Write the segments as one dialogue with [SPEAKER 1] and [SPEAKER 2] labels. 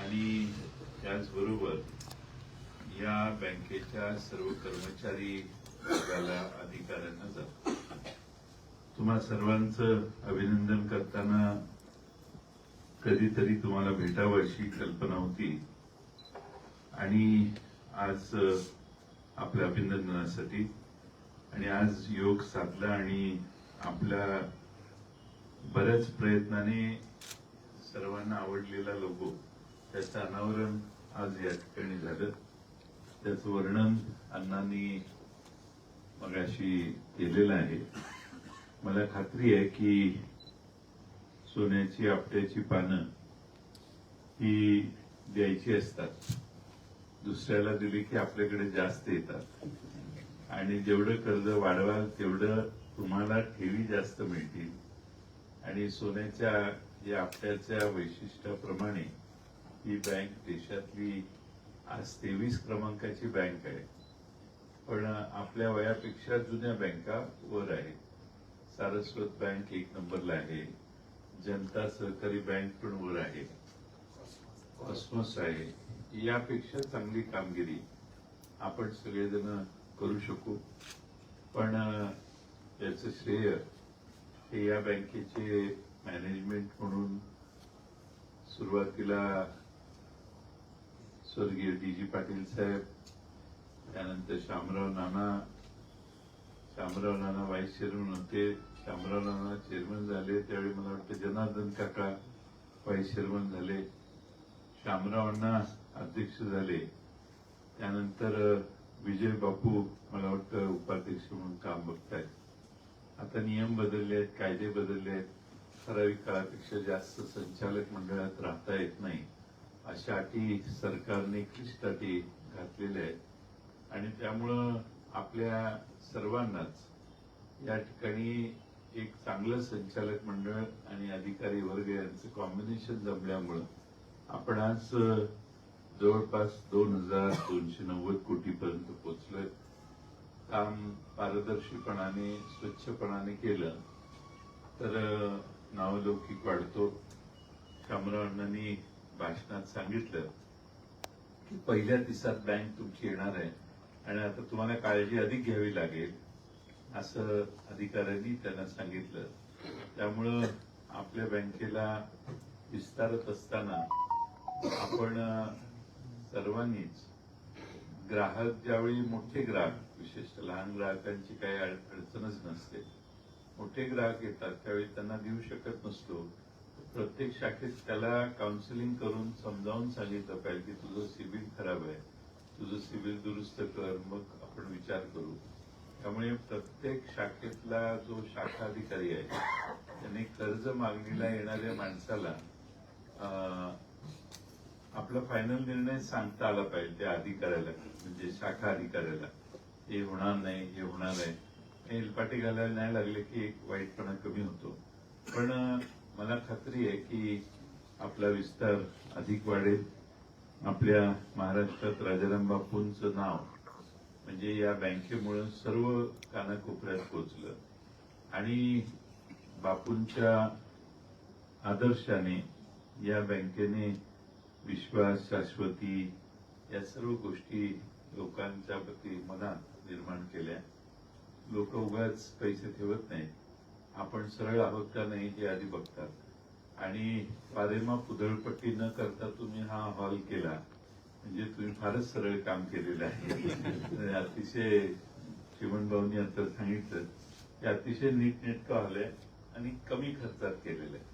[SPEAKER 1] आणि त्याचबरोबर या बँकेच्या सर्व कर्मचारी वर्गाला अधिकाऱ्यांना जातो. तुम्हा सर्वांचं अभिनंदन करताना कधीतरी तुम्हाला भेटावं अशी कल्पना होती. आणि आज आपल्या अभिनंदनासाठी आणि आज योग साधला आणि आपल्या बऱ्याच प्रयत्नाने सर्वांना आवडलेला लोगो त्याचं अनावरण आज या ठिकाणी झालं. त्याचं वर्णन अण्णांनी मगाशी केलेलं आहे. मला खात्री आहे की सोन्याची आपट्याची पानं ही द्यायची असतात. दुसऱ्याला दिली की आपल्याकडे जास्त येतात. आणि जेवढं कर्ज वाढवाल तेवढं तुम्हाला ठेवी जास्त मिळतील. आणि सोन्याच्या या आपट्याच्या वैशिष्ट्याप्रमाणे ही बँक देशातली आज तेवीस क्रमांकाची बँक आहे. पण आपल्या वयापेक्षा जुन्या बँका वर आहेत. सारस्वत बँक एक नंबरला आहे. जनता सहकारी बँक पण वर आहे. कॉस्मॉस आहे. यापेक्षा चांगली कामगिरी आपण सगळेजण करू शकू. पण याचं श्रेय हे या बँकेचे मॅनेजमेंट म्हणून सुरुवातीला स्वर्गीय जी पाटील साहेब त्यानंतर शामराव नाना शामराव नाना व्हाईस चेअरमन होते शामराव नाना चेअरमन झाले त्यावेळी मला वाटतं जनार्दन काका व्हाईस चेअरमन झाले शामराव अण्णा अध्यक्ष झाले त्यानंतर विजय बापू मला वाटतं उपाध्यक्ष म्हणून काम बघतायत. आता नियम बदलले आहेत कायदे बदलले आहेत ठराविक काळापेक्षा जास्त संचालक मंडळात राहता येत नाही. अशा अटी सरकारने क्लिष्ट अटी घातलेल्या आहेत. आणि त्यामुळं आपल्या सर्वांनाच या ठिकाणी एक चांगलं संचालक मंडळ आणि अधिकारी वर्ग यांचं कॉम्बिनेशन जमल्यामुळं आपण आज जवळपास दोन हजार दोनशे नव्वद कोटीपर्यंत पोचलोय. काम पारदर्शीपणाने स्वच्छपणाने केलं तर नावलौकिक वाढतो. शामराव अण्णांनी भाषणात सांगितलं की पहिल्या दिवसात बँक तुमची येणार आहे आणि आता तुम्हाला काळजी अधिक घ्यावी लागेल असं अधिकाऱ्यांनी त्यांना सांगितलं. त्यामुळं आपल्या बँकेला विस्तारत असताना आपण सर्वांनीच ग्राहक ज्यावेळी मोठे ग्राहक विशेषतः लहान ग्राहकांची काही अडचणच नसते मोठे ग्राहक येतात त्यावेळी त्यांना देऊ शकत नसतो. प्रत्येक शाखेत त्याला काउन्सिलिंग करून समजावून सांगितलं पाहिजे की तुझं सिबिल खराब आहे. तुझं सिबिल दुरुस्त कर मग आपण विचार करू. त्यामुळे प्रत्येक शाखेतला जो शाखा अधिकारी आहे त्याने कर्ज मागणीला येणाऱ्या माणसाला आपला फायनल निर्णय सांगता आला पाहिजे त्या अधिकाऱ्याला म्हणजे शाखा अधिकाऱ्याला. हे होणार नाही हे होणार आहे हे हेलपाटे घालायला नाही लागले की एक वाईटपणा कमी होतो. पण मला खात्री आहे की आपला विस्तार अधिक वाढेल. आपल्या महाराष्ट्रात राजाराम बापूंचं नाव म्हणजे या बँकेमुळे सर्व कानाकोपऱ्यात पोचलं. आणि बापूंच्या आदर्शाने या बँकेने विश्वास शाश्वती या सर्व गोष्टी लोकांच्या प्रती मनात निर्माण केल्या. लोक उगाच पैसे ठेवत नाहीत. आपण सरळ आहोत का नाही हे आधी बघतात. आणि पारेमा पुधळपट्टी न करता तुम्ही हा हॉल केला. म्हणजे तुम्ही फारच सरळ काम केलेलं आहे. अतिशय चिमणभाऊनी आता सांगितलं. की अतिशय नीटनेटकं आलंय आणि कमी खर्चात केलेलं आहे.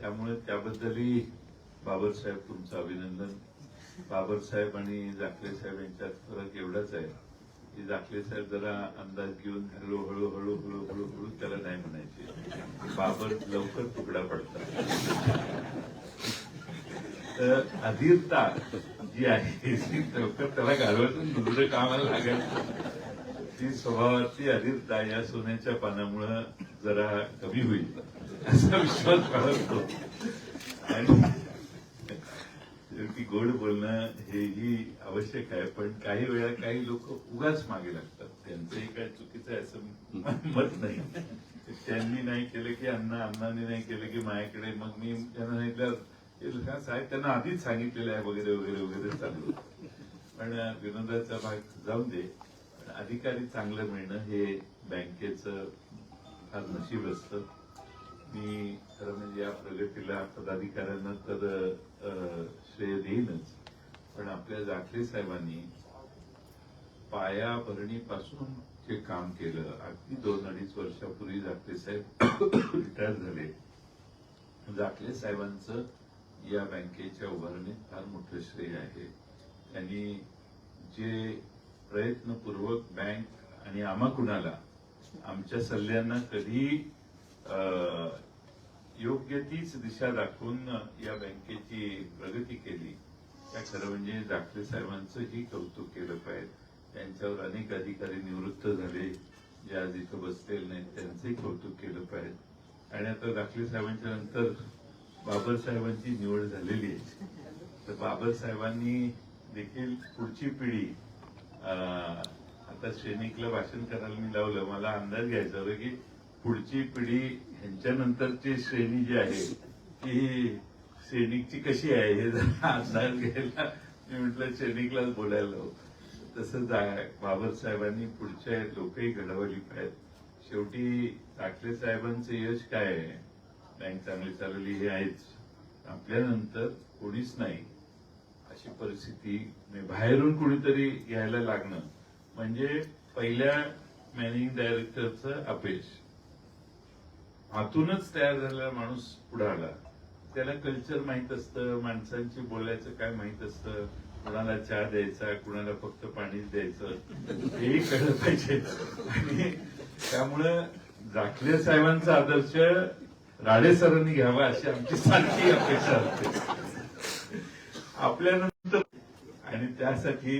[SPEAKER 1] त्यामुळे त्याबद्दलही बाबरसाहेब तुमचं अभिनंदन. बाबरसाहेब आणि जाखले साहेब यांच्यात फरक एवढाच आहे. की जाकले साहेब जरा अंदाज घेऊन हळू हळू हळू हळू हळू हळू त्याला नाही म्हणायचे. बाबर लवकर तुकडा पडतात. तर अधीरता जी आहे ती लवकर त्याला घालवायचं दुसरं कामाला लागेल. ती स्वभावाची अधीरता या सोन्याच्या पानामुळं जरा कमी होईल. असा विश्वास बाळगतो. आणि शेवटी गोड बोलणं हेही आवश्यक आहे पण काही वेळा काही लोक उगाच मागे लागतात. त्यांचंही काय चुकीचं आहे असं मत नाही. त्यांनी नाही केलं की अण्णा अण्णांनी नाही केलं की माझ्याकडे. मग मी त्यांना सांगितलं साहेब त्यांना आधीच सांगितलेलं आहे वगैरे वगैरे वगैरे चालू. पण विनोदाचा भाग जाऊन दे अधिकारी चांगलं मिळणं हे बँकेचं फार नशीब असतं. मी खरं म्हणजे या प्रगतीला पदाधिकाऱ्यांना तर श्रेय देईनच. पण आपल्या जाखले साहेबांनी पायाभरणीपासून जे काम केलं अगदी दोन अडीच वर्षापूर्वी जाखले साहेब रिटायर झाले. जाखले साहेबांचं या बँकेच्या उभारणीत फार मोठं श्रेय आहे. त्यांनी जे प्रयत्नपूर्वक बँक आणि आम्हा कुणाला आमच्या सल्ल्यांना कधी योग्य तीच दिशा दाखवून या बँकेची प्रगती केली. त्या खरं म्हणजे दाखले साहेबांचंही कौतुक केलं पाहिजे. त्यांच्यावर अनेक अधिकारी निवृत्त झाले जे आज इथं बसलेले नाहीत त्यांचंही कौतुक केलं पाहिजे. आणि आता दाखले साहेबांच्या नंतर बाबर साहेबांची निवड झालेली आहे. तर बाबर साहेबांनी देखील पुढची पिढी आता सैनिकला भाषण करायला मी लावलं मला अंदाज घ्यायचा होता की पुढची पिढी ह्यांच्यानंतरची श्रेणी जी आहे ती सैनिकची कशी आहे हे जरा अंदाज घ्यायला मी म्हटलं सैनिकलाच बोलायला तसंच बाबासाहेबांनी साहेबांनी पुढच्या लोकही घडवली पाहिजेत शेवटी ठाकरे साहेबांचं यश काय आहे? बँक चांगली चालवली हे आहेच. आपल्यानंतर कोणीच नाही. अशी परिस्थिती म्हणजे बाहेरून कुणीतरी घ्यायला लागणं. म्हणजे पहिल्या मॅनेजिंग डायरेक्टरचं अपयश. आतूनच तयार झालेला माणूस पुढे आला. त्याला कल्चर माहीत असतं माणसांची बोलायचं काय माहीत असतं? कुणाला चहा द्यायचा कुणाला फक्त पाणीच द्यायचं? हेही कळलं पाहिजे. आणि त्यामुळं जाखले साहेबांचा आदर्श राडे सरांनी घ्यावा अशी आमची सारखी अपेक्षा असते. आपल्यानंतर आणि त्यासाठी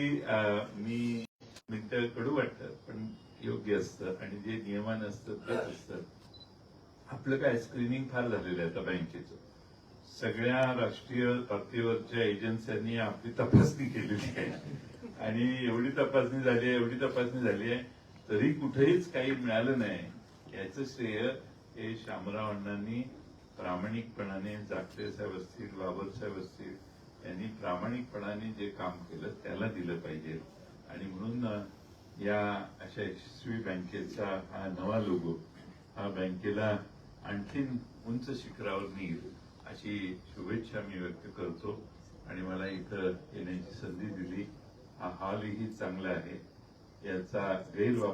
[SPEAKER 1] मी मिनटं कडू वाटतं पण योग्य असतं. आणि जे नियमान असतं तेच असतं. आपलं काय स्क्रीनिंग फार झालेलं आहे आता बँकेचं. सगळ्या राष्ट्रीय पातळीवरच्या एजन्सीनी आपली तपासणी केलेली आहे. आणि एवढी तपासणी झाली आहे एवढी तपासणी झाली आहे तरी कुठेहीच काही मिळालं नाही. याचं श्रेय हे शामराव अण्णांनी प्रामाणिकपणाने जागते साहेब असतील बाबर साहेब असतील यांनी प्रामाणिकपणाने जे काम केलं त्याला दिलं पाहिजे. आणि म्हणून या अशा यशस्वी बँकेचा हा नवा लोगो हा बँकेला आणखीन उंच शिखरावर नेईल अशी शुभेच्छा मी व्यक्त करतो. आणि मला इथं येण्याची संधी दिली. हा हॉलही चांगला आहे. याचा गैरवापर